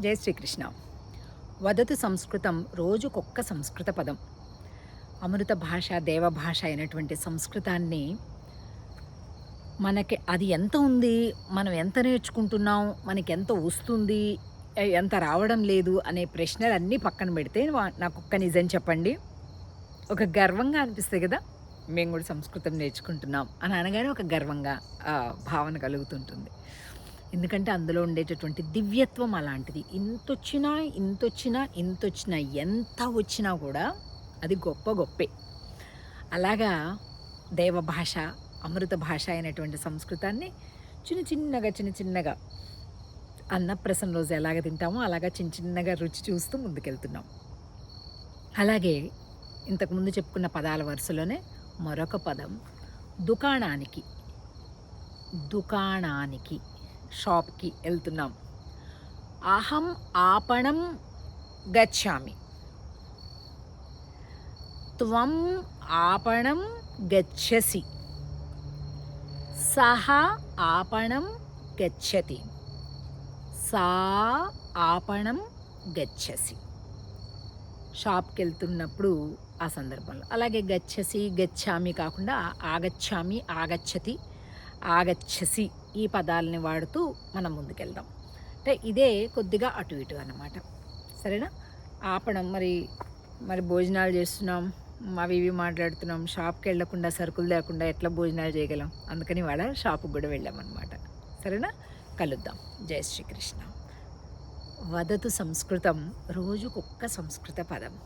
జై శ్రీకృష్ణ. వదతు సంస్కృతం రోజుకొక్క సంస్కృత పదం. అమృత భాష దేవభాష అయినటువంటి సంస్కృతాన్ని మనకి అది ఎంత ఉంది మనం ఎంత నేర్చుకుంటున్నాం మనకి ఎంత వస్తుంది ఎంత రావడం లేదు అనే ప్రశ్నలన్నీ పక్కన పెడితే వా- నాకు ఒక్క నిజం చెప్పండి. ఒక గర్వంగా అనిపిస్తుంది కదా మేము కూడా సంస్కృతం నేర్చుకుంటున్నాం అని అనగానే ఒక గర్వంగా భావన కలుగుతుంటుంది. ఎందుకంటే అందులో ఉండేటటువంటి దివ్యత్వం అలాంటిది. ఇంతొచ్చినా ఇంతొచ్చినా ఇంతొచ్చినా ఎంత వచ్చినా కూడా అది గొప్ప గొప్పే. అలాగా దేవ భాష అమృత భాష అయినటువంటి సంస్కృతాన్ని చిన్న చిన్నగా చిన్న చిన్నగా అన్నప్రసన్న రోజు ఎలాగ తింటామో అలాగా చిన్న చిన్నగా రుచి చూస్తూ ముందుకెళ్తున్నాం. అలాగే ఇంతకుముందు చెప్పుకున్న పదాల వరుసలోనే మరొక పదం దుకాణానికి. దుకాణానికి. షాప్కి వెళ్తున్నాం. అహం ఆపణం గచ్చామి. త్వం ఆపణం గచ్చసి. సహ ఆపణం గచ్చతి. సా ఆపణం గచ్చసి. షాప్కి వెళ్తున్నప్పుడు ఆ సందర్భంలో. అలాగే గచ్చసి గచ్చామి కాకుండా ఆగచ్చామి ఆగచ్చతి ఆగచ్చసి ఈ పదాలని వాడుతూ మనం ముందుకెళ్దాం. అంటే ఇదే కొద్దిగా అటు ఇటు అన్నమాట. సరేనా? ఆపడం మరి మరి భోజనాలు చేస్తున్నాం అవి ఇవి మాట్లాడుతున్నాం షాప్కి వెళ్ళకుండా సరుకులు లేకుండా ఎట్లా భోజనాలు చేయగలం? అందుకని వాళ్ళ షాపుకి కూడా వెళ్ళామన్నమాట. సరేనా? కలుద్దాం. జై శ్రీకృష్ణ. వదతు సంస్కృతం రోజుకొక్క సంస్కృత పదం.